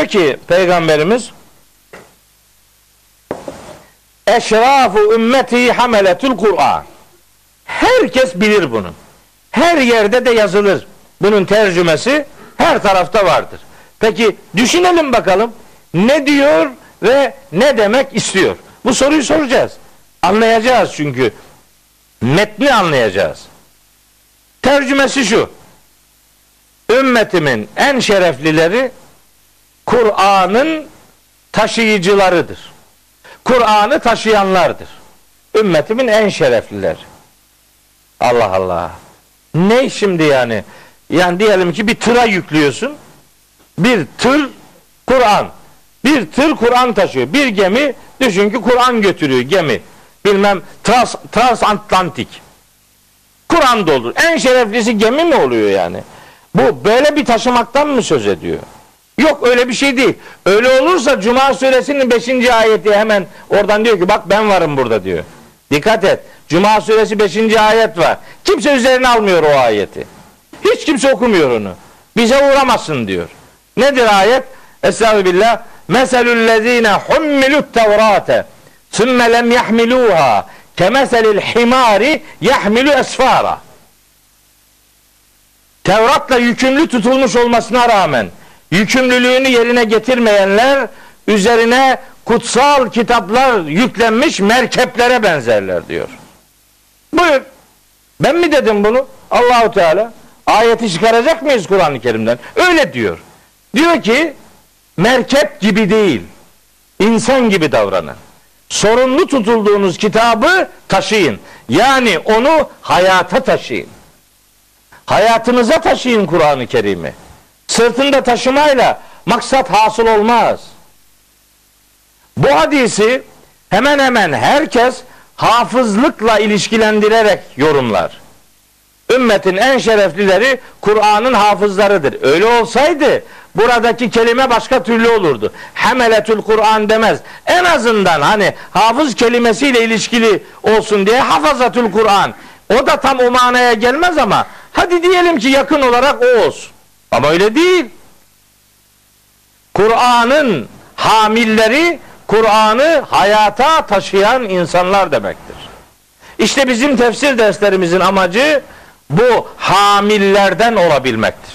Diyor ki Peygamberimiz Eşrafu ümmeti hameletul Kur'an. Herkes bilir bunu. Her yerde de yazılır. Bunun tercümesi her tarafta vardır. Peki düşünelim bakalım ne diyor ve ne demek istiyor? Bu soruyu soracağız. Anlayacağız çünkü. Metni anlayacağız. Tercümesi şu. Ümmetimin en şereflileri Kur'an'ın taşıyıcılarıdır. Kur'an'ı taşıyanlardır. Ümmetimin en şereflileri. Allah Allah. Ne şimdi yani? Yani diyelim ki bir tıra yüklüyorsun. Bir tır Kur'an. Bir tır Kur'an taşıyor. Bir gemi düşün ki Kur'an götürüyor gemi. Bilmem trans, transatlantik. Kur'an doldur. En şereflisi gemi mi oluyor yani? Bu böyle bir taşımaktan mı söz ediyor? Yok öyle bir şey değil. Öyle olursa Cuma suresinin 5. ayeti hemen oradan diyor ki bak ben varım burada diyor. Dikkat et. Cuma suresi 5. ayet var. Kimse üzerine almıyor o ayeti. Hiç kimse okumuyor onu. Bize uğramasın diyor. Nedir ayet? Estağfirullah. Meselüllezine hummilut tevrate sümme lem yahmiluha kemeselil himari yahmilu esfara. Tevrat'la yükümlü tutulmuş olmasına rağmen yükümlülüğünü yerine getirmeyenler üzerine kutsal kitaplar yüklenmiş merkeplere benzerler diyor. Buyur. Ben mi dedim bunu? Allahu Teala. Ayeti çıkaracak mıyız Kur'an-ı Kerim'den? Öyle diyor. Diyor ki merkep gibi değil. insan gibi davranın. Sorumlu tutulduğunuz kitabı taşıyın. Yani onu hayata taşıyın. Hayatınıza taşıyın Kur'an-ı Kerim'i. Sırtında taşımayla maksat hasıl olmaz. Bu hadisi hemen hemen herkes hafızlıkla ilişkilendirerek yorumlar. Ümmetin en şereflileri Kur'an'ın hafızlarıdır. Öyle olsaydı buradaki kelime başka türlü olurdu. Hemeletül Kur'an demez. En azından hani hafız kelimesiyle ilişkili olsun diye hafazatül Kur'an. O da tam o manaya gelmez ama hadi diyelim ki yakın olarak o olsun. Ama öyle değil. Kur'an'ın hamilleri Kur'an'ı hayata taşıyan insanlar demektir. İşte bizim tefsir derslerimizin amacı bu hamillerden olabilmektir.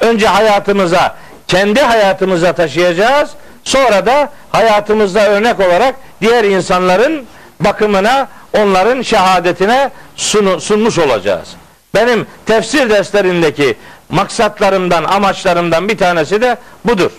Önce hayatımıza, kendi hayatımıza taşıyacağız. Sonra da hayatımızda örnek olarak diğer insanların bakımına, onların şehadetine sunu, sunmuş olacağız. Benim tefsir derslerindeki maksatlarımdan, amaçlarımdan bir tanesi de budur.